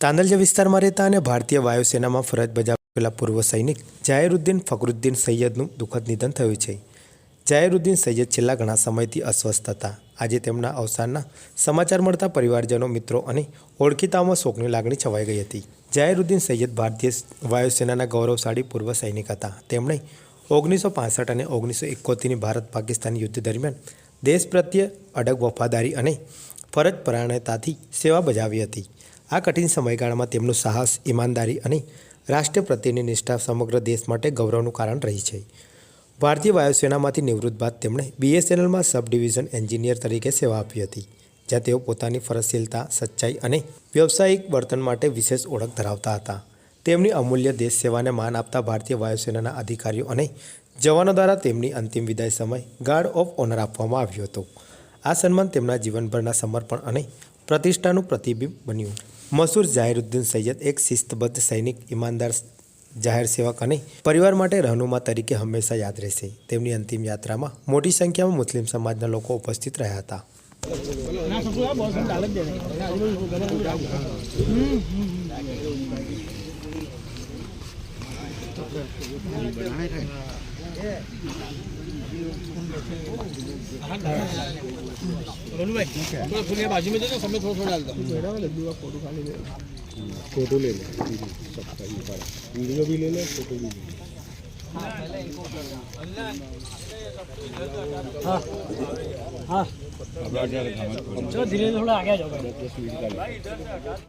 તાંદલજા વિસ્તારમાં રહેતા અને ભારતીય વાયુસેનામાં ફરજ બજાવેલા પૂર્વ સૈનિક જાહેરુદ્દીન ફકરુદ્દીન સૈયદનું દુઃખદ નિધન થયું છે. જાહેરુદ્દીન સૈયદ છેલ્લા ઘણા સમયથી અસ્વસ્થ હતા. આજે તેમના અવસાનના સમાચાર મળતા પરિવારજનો, મિત્રો અને ઓળખીતાઓમાં શોકની લાગણી છવાઈ ગઈ હતી. જાહેરુદ્દીન સૈયદ ભારતીય વાયુસેનાના ગૌરવશાળી પૂર્વ સૈનિક હતા. તેમણે ઓગણીસો પાસઠ અને ઓગણીસો એકોતેરની ભારત પાકિસ્તાન યુદ્ધ દરમિયાન દેશ પ્રત્યે અડગ વફાદારી અને ફરજ પરાયણતાથી સેવા બજાવી હતી. આ કઠિન સમયગાળામાં તેમનું સાહસ, ઈમાનદારી અને રાષ્ટ્ર પ્રત્યેની નિષ્ઠા સમગ્ર દેશ માટે ગૌરવનું કારણ રહી છે. ભારતીય વાયુસેનામાંથી નિવૃત્ત બાદ તેમણે બીએસએનએલમાં સબ ડિવિઝન એન્જિનિયર તરીકે સેવા આપી હતી, જ્યાં તેઓ પોતાની ફરજશીલતા, સચ્ચાઈ અને વ્યવસાયિક વર્તન માટે વિશેષ ઓળખ ધરાવતા હતા. તેમની અમૂલ્ય દેશ સેવાને માન આપતા ભારતીય વાયુસેનાના અધિકારીઓ અને જવાનો દ્વારા તેમની અંતિમ વિદાય સમય ગાર્ડ ઓફ ઓનર આપવામાં આવ્યો હતો. આ સન્માન તેમના જીવનભરના સમર્પણ અને પ્રતિષ્ઠાનું પ્રતિબિંબ બન્યું. મસૂર જાહેરુદ્દીન સૈયદ એક શિસ્તબદ્ધ સૈનિક, ઈમાનદાર, જાહેર સેવક અને પરિવાર માટે રહનુમા તરીકે હંમેશા યાદ રહેશે. તેમની અંતિમ યાત્રામાં મોટી સંખ્યામાં મુસ્લિમ સમાજના લોકો ઉપસ્થિત રહ્યા હતા. ના भाई बाजू में दे सब थोड़ा थोड़ा डालता फोटो खाली ले फोटो ले लो सबका ये पर वीडियो भी ले लो फोटो भी ले लो हाँ हाँ चलो धीरे थोड़ा आगे आ जाओ दस मिनट का